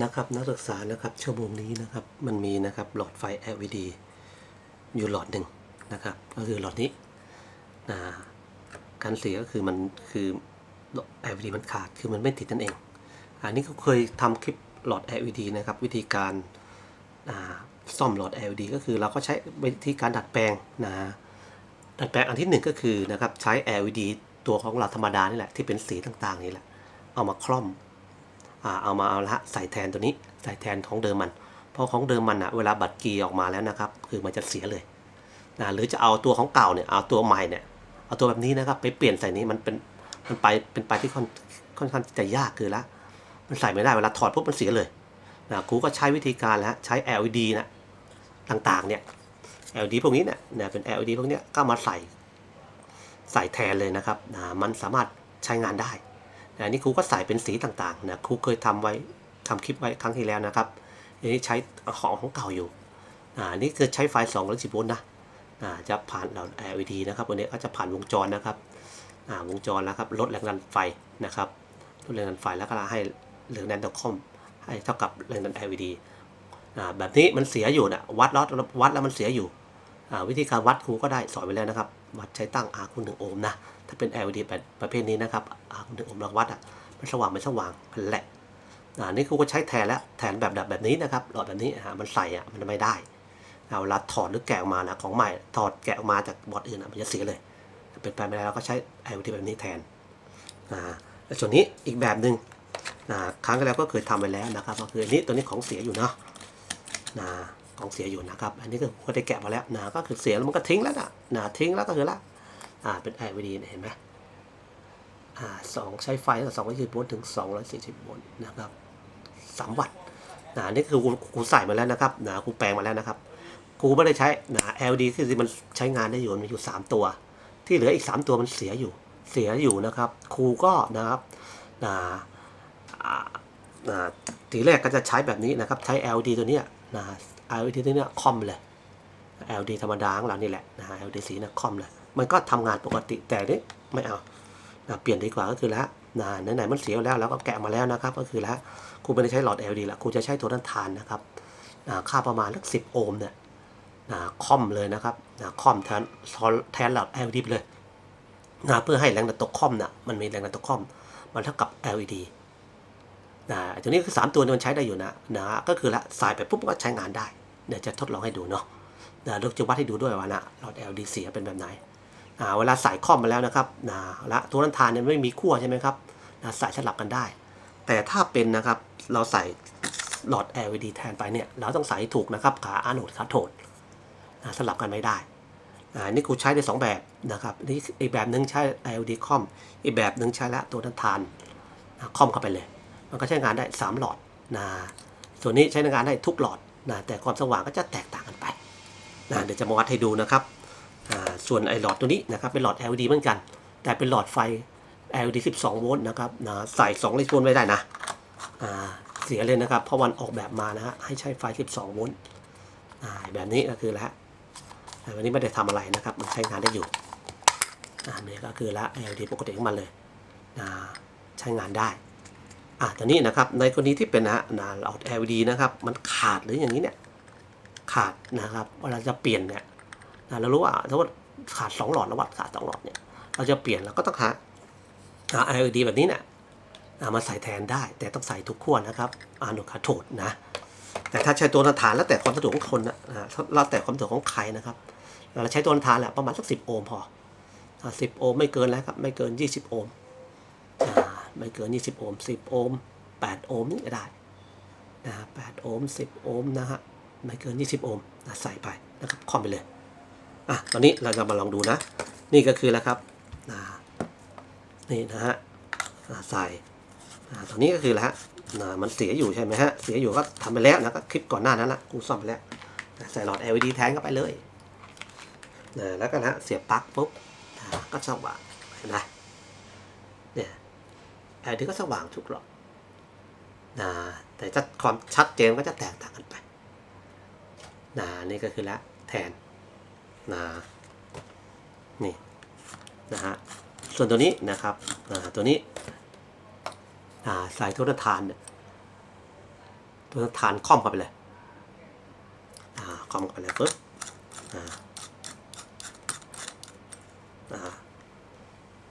นะครับนักศึกษานะครับชั่วโมงนี้นะครับมันมีนะครับหลอดไฟ LED อยู่หลอดหนึ่งนะครับ ก็คือหลอดนี้นะการเสียก็คือมันคือ LED มันขาดคือมันไม่ติดนั่นเอง อันนี้เขาเคยทำคลิปหลอด LED นะครับ วิธีการซ่อมหลอด LED ก็คือเราก็ใช้วิธีการดัดแปลงนะดัดแปลงอันที่หนึ่งก็คือนะครับใช้ LED ตัวของเราธรรมดานี่แหละที่เป็นสีต่างๆนี่แหละเอามาคล่อม เอามาเอาละใส่แทนตัวนี้ใส่แทนของเดิมมัน เพราะของเดิมมันอะเวลาบัตรกีออกมาแล้วนะครับ คือมันจะเสียเลยนะหรือจะเอาตัวของเก่าเนี่ยเอาตัวใหม่เนี่ยเอาตัวแบบนี้นะครับไปเปลี่ยนใส่นี้มันเป็นมันไปเป็นไปที่ค่อนค่อนข้างจะยากคือละมันใส่ไม่ได้เวลาถอดปุ๊บมันเสียเลยนะครูก็ใช้วิธีการแล้วใช้ LED นะต่างๆเนี่ย LED พวกนี้เนี่ยเนี่ยเป็น LED พวกนี้ก็มาใส่ใส่แทนเลยนะครับนะมันสามารถใช้งานได้ นะนี่ครูก็ใส่เป็นสีต่างๆนะครูเคยทำไว้ทำคลิปไว้ครั้งที่แล้วนะครับอันนี้ใช้ของของเก่าอยู่อ่านี่คือใช้ไฟ2 1 0โวลต์นะอ่าจะผ่านเรา LED นะครับวันนี้ก็จะผ่านวงจรนะครับอ่าวงจรแล้วครับลดแรงดันไฟนะครับลดแรงดันไฟแล้วก็ให้แรงดันต่อคอมให้เท่ากับแรงดัน LED อ่าแบบนี้มันเสียอยู่นะวัดแล้ววัดแล้วมันเสียอยู่อ่าวิธีการวัดครูก็ได้สอนไปแล้วนะครับ วัดใช้ตั้ง R คูณ1โอห์มนะ ถ้าเป็น LED แบบประเภทนี้นะครับ R คูณ1โอห์มเราวัดอะมันสว่างไม่สว่างมันแหละอ่านี่ครูก็ใช้แทนแล้วแทนแบบแบบแบบนี้นะครับหลอดแบบนี้อ่ามันใส่อะมันไม่ได้เอาเวลาถอดหรือแกะออกมานะของใหม่ถอดแกะออกมาจากบอร์ดอื่นอะมันจะเสียเลย เป็นไปไม่ได้เราก็ใช้ LED แบบนี้แทนอ่าแล้วส่วนนี้อีกแบบหนึ่งนะครั้งที่แล้วก็เคยทำไปแล้วนะครับก็คืออันนี้ตัวนี้ของเสียอยู่เนาะนะ ของเสียอยู่นะครับ อันนี้ก็ก็ได้แกะมาแล้วนะก็คือเสียแล้วมันก็ทิ้งแล้วนะนะทิ้งแล้วก็คือละอ่าเป็น LED เนี่ยเห็นไหมอ่าสองใช้ไฟตั้งแต่สองร้อยยี่สิบโวลต์ถึงสองร้อยสี่สิบโวลต์นะครับสามวัตต์นะนี่คือครูใส่มาแล้วนะครับนะครูแปลงมาแล้วนะครับครูไม่ได้ใช้นะ LED คือมันใช้งานได้อยู่มันมีอยู่สามตัว ที่เหลืออีกสามตัวมันเสียอยู่เสียอยู่นะครับครูก็นะครับนะอ่านะทีแรกก็จะใช้แบบนี้นะครับ ใช้ LED ตัวเนี้ยนะ LED ตัวเนี้ยคอมเลย LED ธรรมดาของเรานี่แหละนะ LED สีนะคอมเลยมันก็ทำงานปกติแต่นี่ไม่เอานะเปลี่ยนดีกว่าก็คือแล้วนะไหนๆมันเสียแล้วแล้วก็แกะมาแล้วนะครับ ก็คือแล้วครูไม่ได้ใช้หลอด LED ละครูจะใช้ตัวต้านทานนะครับนะค่าประมาณสักสิบโอห์มเนี่ยนะคอมเลยนะครับนะคอมแทนแทนหลอด LED ไปเลยนะเพื่อให้แรงดันตกคอมนะมันมีแรงดันตกคอม มันเท่ากับ LED นะตัวนี้คือสามตัวนี้มันใช้ได้อยู่นะนะก็คือละสายไปปุ๊บก็ใช้งานได้ เดี๋ยวจะทดลองให้ดูเนาะนะเราจะวัดให้ดูด้วยว่านะหลอด LED เสียเป็นแบบไหนเวลาใส่คอมมาแล้วนะครับนะละตัวน้ำทานเนี่ยไม่มีขั้วใช่ไหมครับนะใส่สลับกันได้ แต่ถ้าเป็นนะครับเราใส่หลอด LED แทนไปเนี่ยเราต้องใส่ถูกนะครับขาอาโนดขาโถดนะสลับกันไม่ได้อ่านี่กูใช้ได้สองแบบนะครับนี่อีกแบบหนึ่งใช้ LED คอมอีกแบบหนึ่งใช้ละตัวน้ำทานคอมเข้าไปเลย มันก็ใช้งานได้ 3 หลอดนะส่วนนี้ใช้งานได้ทุกหลอด นะแต่ความสว่างก็จะแตกต่างกันไปนะเดี๋ยวจะมาวัดให้ดูนะครับส่วนไอหลอดตัวนี้นะครับเป็นหลอด LED เหมือนกัน แต่เป็นหลอดไฟ LED 12 โวลต์นะครับนะใส่2ลิตรโวลต์ไม่ได้นะเสียเลยนะครับ เพราะวันออกแบบมานะฮะให้ใช้ไฟ 12 โวลต์แบบนี้ก็คือแล้ววันนี้ไม่ได้ทำอะไรนะครับ มันใช้งานได้อยู่อ่านี่ก็คือละ LED ปกติของมันเลยใช้งานได้ อ่าตัวนี้นะครับในกรณีที่เป็นนะนะหลอด LED นะครับ มันขาดหรืออย่างนี้เนี่ยขาดนะครับเวลาจะเปลี่ยนเนี่ยนะเรารู้ว่าถ้าว่าขาดสองหลอดแล้ววัดขาดสองหลอดเนี่ยเราจะเปลี่ยนเราก็ต้องหาหา LED แบบนี้เนี่ยมาใส่แทนได้ แต่ต้องใส่ทุกขั้วนะครับอานุคาโถดนะ แต่ถ้าใช้ตัวฐานแล้วแต่ความสะดวกของคนนะแล้วแต่ความสะดวกของใครนะครับ เราใช้ตัวฐานแหละประมาณสักสิบโอห์มพอสิบโอห์มไม่เกินแล้วครับไม่เกินยี่สิบโอห์ม ไม่เกินยี่สิบโอห์มสิบโอห์มแปดโอห์มนี่ก็ได้นะแปดโอห์มสิบโอห์มนะฮะไม่เกินยี่สิบโอห์มนะใส่ไปนะครับคอมไปเลยอะตอนนี้เราจะมาลองดูนะ นี่ก็คือแล้วครับอ่านี่นะฮะใส่ตอนนี้ก็คือแล้วฮะมันเสียอยู่ใช่ไหมฮะ เสียอยู่ก็ทำไปแล้วนะก็คลิปก่อนหน้านั้นละกูซ่อมไปแล้วใส่หลอด LED แทนเข้าไปเลยนะแล้วก็นะเสียบปลั๊กปุ๊บก็สว่างเห็นไหมเนี่ย LED ก็สว่างทุกหลอดนะแต่จะความชัดเจนก็จะแตกต่างกันไปนะนี่ก็คือแล้วแทนนะนี่นะฮะส่วนตัวนี้นะครับอ่าตัวนี้อ่าสายโทรทานเนี่ยตัวฐานคอมเข้าไปเลยอ่าคอมเข้าไปเลยปุ๊บอ่าอ่า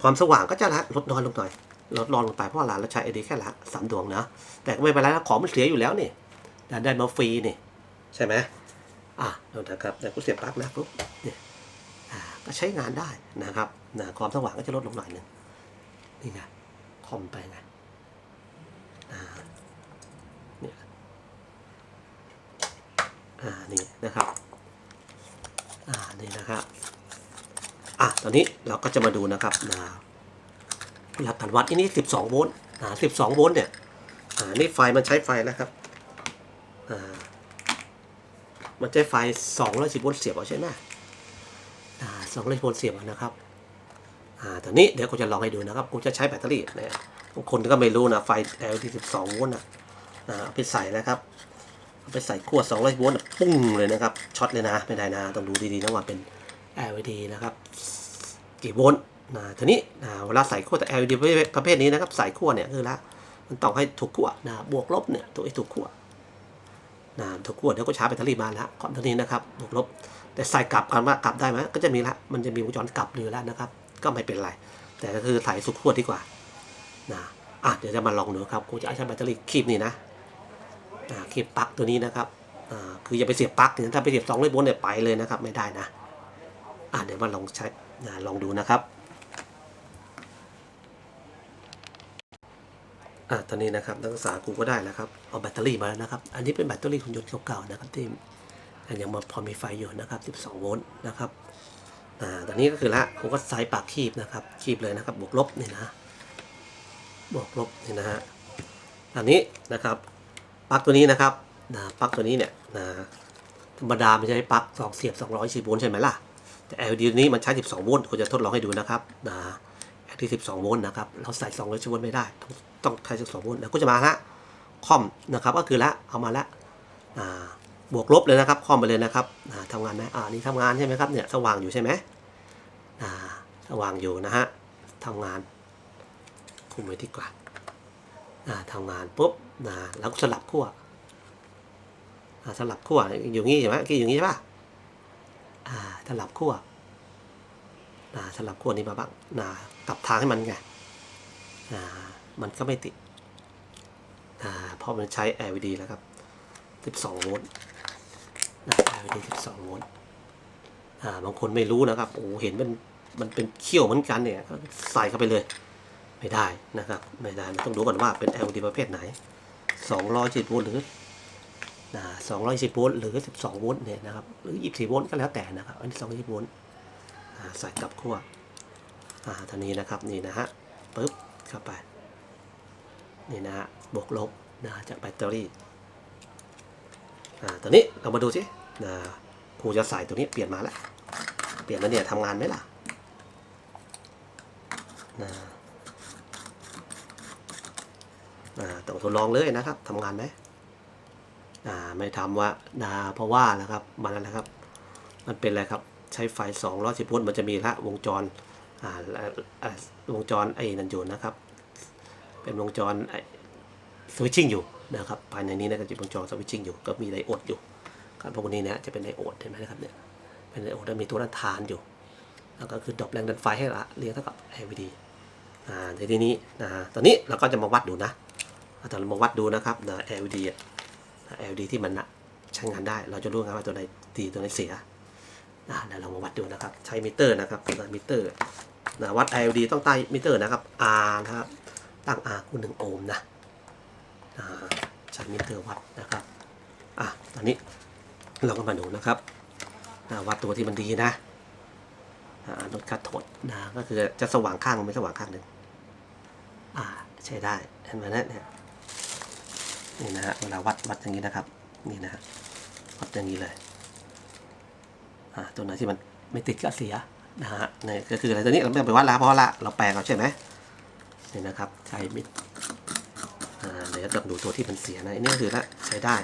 ความสว่างก็จะลดน้อยลงหน่อย ลดน้อยลงไปเพราะว่าเราใช้ไอดีแค่ละสามดวงนะแต่ก็ไม่เป็นไรนะของมันเสียอยู่แล้วนี่ได้มาฟรีนี่ใช่ไหมอะเดี๋ยวนะครับแต่กูเสียบปลั๊กนะปุ๊บเนี่ยอ่าก็ใช้งานได้นะครับนะความสว่างก็จะลดลงหน่อยหนึ่งนี่ไงคอมไปไงอ่าเนี่ยอ่านี่นะครับอ่านี่นะครับอะตอนนี้เราก็จะมาดูนะครับนะ หลักการวัดอันนี้ 12 โวลต์อ่า12 โวลต์เนี่ยอ่านี่ไฟมันใช้ไฟแล้วครับอ่ามันใช้ไฟ 210 โวลต์เสียบเอาใช่ไหมอ่า210 โวลต์เสียบเอานะครับอ่าตอนนี้เดี๋ยวกูจะลองให้ดูนะครับกูจะใช้แบตเตอรี่นะบางคนก็ไม่รู้นะไฟ LED 12 โวลต์นะอ่าเอาไปใส่นะครับเอาไปใส่ขั้ว200 โวลต์ปุ้งเลยนะครับช็อตเลยนะไม่ได้นะต้องดูดีๆนะว่าเป็น LED นะครับกี่โวลต์ นะทีนี้นะเวลาใส่ขั้วแต่ LED ประเภทนี้นะครับใส่ขั้วเนี่ยคือละมันต้องให้ถูกขั้วนะบวกลบเนี่ยตัวไอ้ถูกขั้วนะถูกขั้วเดี๋ยวก็ชาร์จแบตเตอรี่มาแล้วก่อนตัวนี้นะครับบวกลบ แต่ใส่กลับกันว่ากลับได้ไหมก็จะมีละมันจะมีวงจรกลับอยู่แล้วนะครับ ก็ไม่เป็นไร แต่ก็คือใส่สุกขั้วดีกว่านะอะเดี๋ยวจะมาลองดูครับกูจะเอาใช้แบตเตอรี่คีบนี่นะอ่าคีบปลั๊กตัวนี้นะครับอ่าคืออย่าไปเสียบปลั๊กถ้าไปเสียบสองร้อยโวลต์เนี่ยไปเลยนะครับไม่ได้นะอะเดี๋ยวมาลองใช้นะลองดูนะครับ อะตอนนี้นะครับนักศึกษากูก็ได้แล้วครับ เอาแบตเตอรี่มาแล้วนะครับ อันนี้เป็นแบตเตอรี่ของยนต์เก่าๆนะครับที่ยังมาพอมีไฟอยู่นะครับ 12 โวลต์นะครับ อ่า ตอนนี้ก็คือละผมก็ใส่ปากคีบนะครับ คีบเลยนะครับ บวกลบนี่นะ บวกลบนี่นะฮะอันนี้นะครับ ปลั๊กตัวนี้นะครับนะปลั๊กตัวนี้เนี่ยนะธรรมดาไม่ใช่ปลั๊กสองเสียบ210โวลต์ใช่ไหมล่ะ แต่ LED นี้มันใช้ 12 โวลต์ผมจะทดลองให้ดูนะครับนะ LED 12 โวลต์นะครับ เราใส่200โวลต์ไม่ได้ ต้องต้องใช้12โวลต์แล้วก็จะมาละคอมนะครับ ก็คือละเอามาละอ่าบวกลบเลยนะครับ คอมไปเลยนะครับอ่าทำงานไหมอ่านี่ทำงานใช่ไหมครับเนี่ยสว่างอยู่ใช่ไหมอ่าสว่างอยู่นะฮะทำงานคุมไว้ดีกว่าอ่าทำงานปุ๊บนะแล้วสลับขั้วอ่าสลับขั้วอยู่งี้ใช่ไหมกี่อยู่งี้ใช่ปะอ่าสลับขั้ว นะสลับขั้วนี้มาบ้างนะกลับทางให้มันไงอ่ามันก็ไม่ติดอ่าเพราะมันใช้ LED แล้วครับ 12 โวลต์นะ LED 12 โวลต์อ่าบางคนไม่รู้นะครับโอ้เห็นมันมันเป็นเขี้ยวเหมือนกันเนี่ยใส่เข้าไปเลยไม่ได้นะครับ ไม่ได้มันต้องดูก่อนว่าเป็น LED ประเภทไหน210โวลต์หรือนะ210โวลต์หรือ 12 โวลต์เนี่ยนะครับหรือ 24 โวลต์ก็แล้วแต่นะครับ อันนี้220โวลต์ ใส่กลับขั้วอ่าท่านี้นะครับนี่นะฮะปึ๊บเข้าไปนี่นะฮะบวกลบนะจากแบตเตอรี่อ่าตอนนี้เรามาดูสินะครูจะใส่ตัวนี้เปลี่ยนมาแล้วเปลี่ยนแล้วเนี่ยทำงานไหมล่ะนะต้องทดลองเลยนะครับทำงานไหมไม่ทำว่านาเพราะว่านะครับมันอะไรครับ มันเป็นอะไรครับ ใช้ไฟ210โวลต์มันจะมีละวงจรอ่าอ่าอ่าวงจรไอ้นันอยู่นะครับ เป็นวงจรสวิตชิ่งอยู่นะครับภายในนี้นะก็จะเป็นวงจรสวิตชิ่งอยู่ก็มีไดโอดอยู่ครับพวกนี้เนี่ยจะเป็นไดโอดเห็นไหมครับเนี่ยเป็นไดโอดแล้วมีตัวด้านทานอยู่ แล้วก็คือดรอปแรงดันไฟให้ละเรียงเท่ากับ LED อ่าในที่นี้นะตอนนี้เราก็จะมาวัดดูนะอ่าตอนเรามาวัดดูนะครับนะ LED อะ LED ที่มันนะใช้งานได้ เราจะรู้ไงว่าตัวไหนดีตัวไหนเสีย เดี๋ยวเรามาวัดดูนะครับ ใช้มิเตอร์นะครับตัวมิเตอร์นะวัด LED ต้องใต้มิเตอร์นะครับ R นะครับ ตั้ง R คูณ1โอห์มนะใช้มิเตอร์วัดนะครับอะตอนนี้เราก็มาดูนะครับวัดตัวที่มันดีนะลดคัดโทดนะก็คือจะสว่างข้างไม่สว่างข้างหนึ่งอ่าใช้ได้เห็นไหมเนยเนี่ยนี่นะฮะเวลาวัดวัดอย่างนี้นะครับ นี่นะฮะวัดอย่างนี้เลย ตัวไหนที่มันไม่ติดก็เสียนะฮะนี่ก็คืออะไรตัวนี้เราไม่ต้องไปวัดละเพราะละเราแปลงเอาใช่ไหมนี่นะครับใช้มิดอ่เดี๋ยวจะดูตัวที่มันเสียนะอันนี่ก็คือละใช้ได้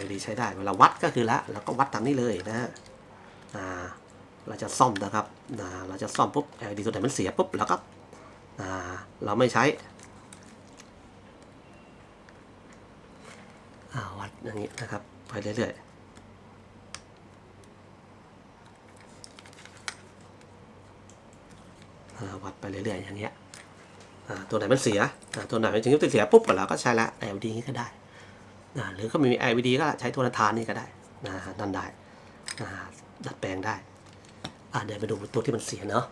LED ใช้ได้เวลาวัดก็คือละเราก็วัดตามนี้เลยนะฮะเราจะซ่อมนะครับเราจะซ่อมปุ๊บ LED ตัวไหนมันเสียปุ๊บเราก็เราไม่ใช้วัดอย่างนี้นะครับไปเรื่อยๆอ่า วัดไปเรื่อยๆอย่างเงี้ยตัวไหนมันเสียตัวไหนมันถึงจะเสียปุ๊บเราก็ใช้ละ LED นี้ก็ได้หรือก็ไม่มี LED ก็ใช้โทรทานนี่ก็ได้นั่นได้ดัดแปลงได้เดี๋ยวไปดูตัวที่มันเสียเนาะ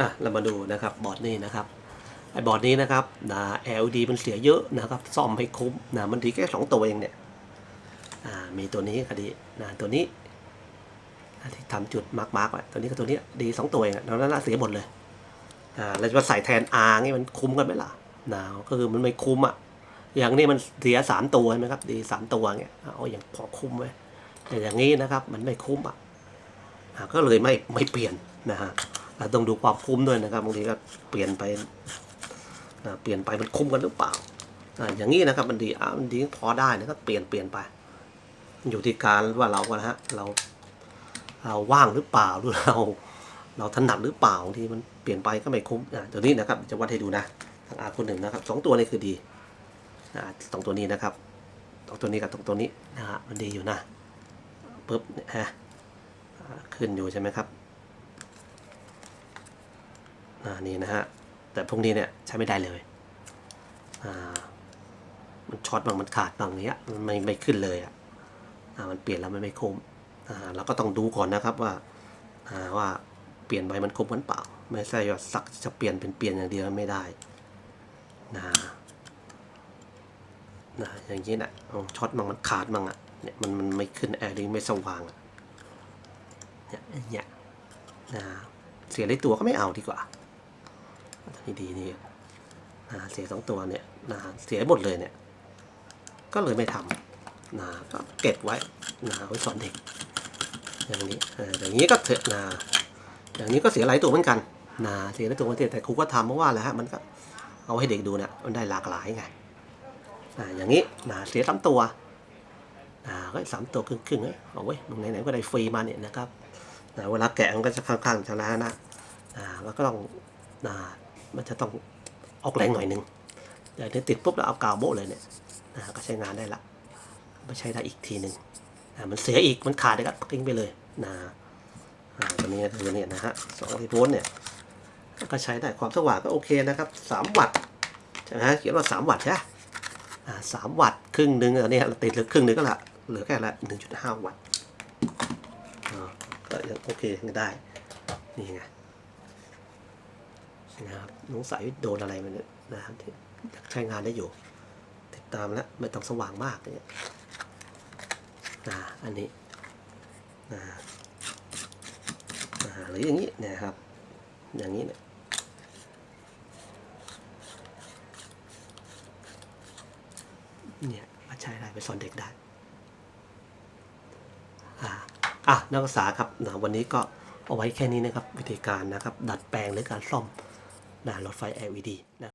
อะเรามาดูนะครับบอร์ดนี่นะครับไอ้บอร์ดนี้นะครับนะ LED มันเสียเยอะนะครับซ่อมให้คุ้มนะมันดีแค่สองตัวเองเนี่ยมีตัวนี้ก็ดีนะตัวนี้ ที่ทำจุดมาร์กมาร์กไว้ตัวนี้กับตัวนี้ดีสองตัวเองแล้วนั้นนะเสียหมดเลยอ่าเราจะมาใส่แทน R งี้มันคุ้มกันไหมล่ะนะก็คือมันไม่คุ้มอะอย่างนี้มันเสียสามตัวใช่ไหมครับดีสามตัวเงี้ยเอาอย่างพอคุ้มไว้แต่อย่างนี้นะครับมันไม่คุ้มอะอ่าก็เลยไม่ไม่เปลี่ยนนะฮะเราต้องดูความคุ้มด้วยนะครับบางทีก็เปลี่ยนไปอ่าเปลี่ยนไปมันคุ้มกันหรือเปล่าอ่าอย่างนี้นะครับมันดีอ่ามันดีพอได้นะก็เปลี่ยนเปลี่ยนไป อยู่ที่การว่าเรานะฮะเรา เราว่างหรือเปล่าหรือเรา เราถนัดหรือเปล่าที่มันเปลี่ยนไปก็ไม่คุ้มอ่าตัวนี้นะครับจะวัดให้ดูนะทางอาคนหนึ่งนะครับสองตัวนี้คือดีอ่าสองตัวนี้นะครับสองตัวนี้กับสองตัวนี้นะฮะมันดีอยู่นะปุ๊บเนี่ยฮะขึ้นอยู่ใช่ไหมครับอ่านี่นะฮะแต่พวกนี้เนี่ยใช้ไม่ได้เลยอ่ามันช็อตบางมันขาดบางเนี้ยมันไม่ไม่ขึ้นเลยอะอ่ามันเปลี่ยนแล้วมันไม่คุ้ม เราก็ต้องดูก่อนนะครับว่าาว่าเปลี่ยนไปมันคุ้มกันเปล่า ไม่ใช่ว่าสักจะเปลี่ยนเป็นเปลี่ยนอย่างเดียวไม่ได้นะนะอย่างนี้นะช็อตบางมันขาดบางอะเนี่ยมันมันไม่ขึ้นแอร์ดิไม่สว่างเนี่ยเนี่ยนะเสียเลยตัวก็ไม่เอาดีกว่าตัวนี้ดีนี่นะเสียสองตัวเนี่ยนะเสียหมดเลยเนี่ย ก็เลยไม่ทำนะก็เก็บไว้นะไว้สอนเด็ก อย่างนี้อย่างนี้ก็เถอะนะอย่างนี้ก็เสียหลายตัวเหมือนกันนะเสียหลายตัวเหมือนกันแต่ครูก็ทำเพราะว่าอะไรฮะมันก็เอาให้เด็กดูเนี่ยมันได้หลากหลายไงนะอย่างนี้นะเสียสามตัวนะก็สามตัวครึ่งครึ่งๆเอ้ยเอาไว้ยมึงไหนๆก็ได้ฟรีมาเนี่ยนะครับนะเวลาแกะมันก็จะค่อนข้างชนะนะนะแล้วก็ต้องนะมันจะต้องออกแรงหน่อยนึงเดี๋ยวนี้ติดปุ๊บแล้วเอากาวโบะเลยเนี่ยนะก็ใช้งานได้ละไม่ใช้ได้อีกทีหนึ่งนะมันเสียอีกมันขาดเลยก็ทิ้งไปเลย นะอ่าตัวนี้ตัวนี้นะฮะสองร้อยโวลต์เนี่ยก็ใช้ได้ความสว่างก็โอเคนะครับสามวัตต์ใช่ไหมเขียนว่าสามวัตต์ใช่ไหมสามวัตต์ครึ่งหนึ่งอันนี้ติดเหลือครึ่งหนึ่งก็ละเหลือแค่ละหนึ่งจุดห้าวัตต์ก็ยังโอเคยังได้ นี่ไงนะครับสงสัยโดนอะไรมันเนี่ยนะครับที่ใช้งานได้อยู่ ติดตามแล้วไม่ต้องสว่างมากเนี่ยนะอันนี้ นะนะหรืออย่างนี้นะครับ อย่างนี้เนี่ยเนี่ยมาใช้ได้ไปสอนเด็กได้ อ่าอะนักศึกษาครับนะวันนี้ก็เอาไว้แค่นี้นะครับ วิธีการนะครับ ดัดแปลงหรือการซ่อมนะรถไฟ LED นะ